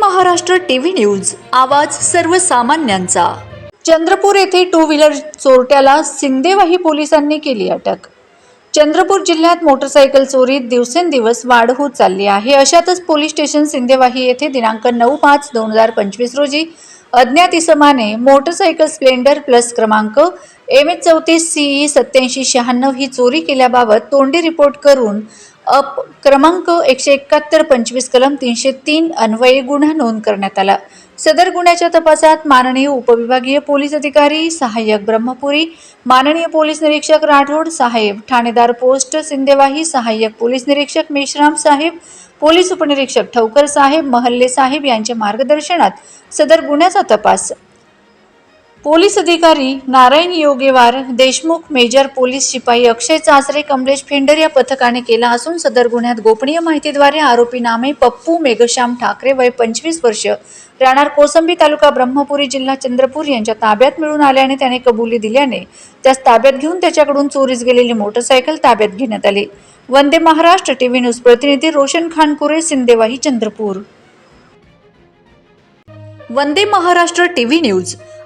Maharashtra TV news आवाज सर्वसामान्यांचा. चंद्रपूर येथे टू व्हीलर चोरट्याला सिंदेवाही पोलिसांनी केली अटक. चंद्रपूर जिल्ह्यात मोटरसायकल चोरीत दिवसेंदिवस वाढ होत चालली आहे. अशातच पोलीस स्टेशन सिंदेवाही येथे दिनांक नऊ पाच दोन हजार पंचवीस रोजी अज्ञात इसमाने मोटरसायकल स्प्लेंडर प्लस क्रमांक एम एच चौतीस सीई सत्याऐंशी शहाण्णव ही चोरी केल्याबाबत तोंडी रिपोर्ट करून अप क्रमांक एकशे एकाहत्तर पंचवीस कलम तीनशे तीन अन्वये गुन्हा नोंद करण्यात आला. सदर गुन्ह्याच्या तपासात माननीय उपविभागीय पोलीस अधिकारी सहाय्यक ब्रह्मपुरी माननीय पोलीस निरीक्षक राठोड साहेब ठाणेदार पोस्ट सिंदेवाही सहाय्यक पोलीस निरीक्षक मेश्राम साहेब पोलीस उपनिरीक्षक ठवकर साहेब महल्ले साहेब यांच्या मार्गदर्शनात सदर गुन्ह्याचा तपास पोलीस अधिकारी नारायण योगेवार देशमुख मेजर पोलीस शिपाई अक्षय चाचरे कमलेश फेंडर या पथकाने केला असून सदर गुन्ह्यात गोपनीय माहितीद्वारे आरोपी नामे पप्पू मेघश्याम ठाकरे वय पंचवीस वर्ष. राहणार कोसंबी तालुका ब्रह्मपुरी जिल्हा चंद्रपूर यांच्या ताब्यात मिळून आल्याने त्याने कबुली दिल्याने त्यास ताब्यात घेऊन त्याच्याकडून चोरीस गेलेली मोटरसायकल ताब्यात घेण्यात आली. वंदे महाराष्ट्र टीव्ही न्यूज प्रतिनिधी रोशन खानपुरे सिंदेवाही चंद्रपूर. Vande Maharashtra TV news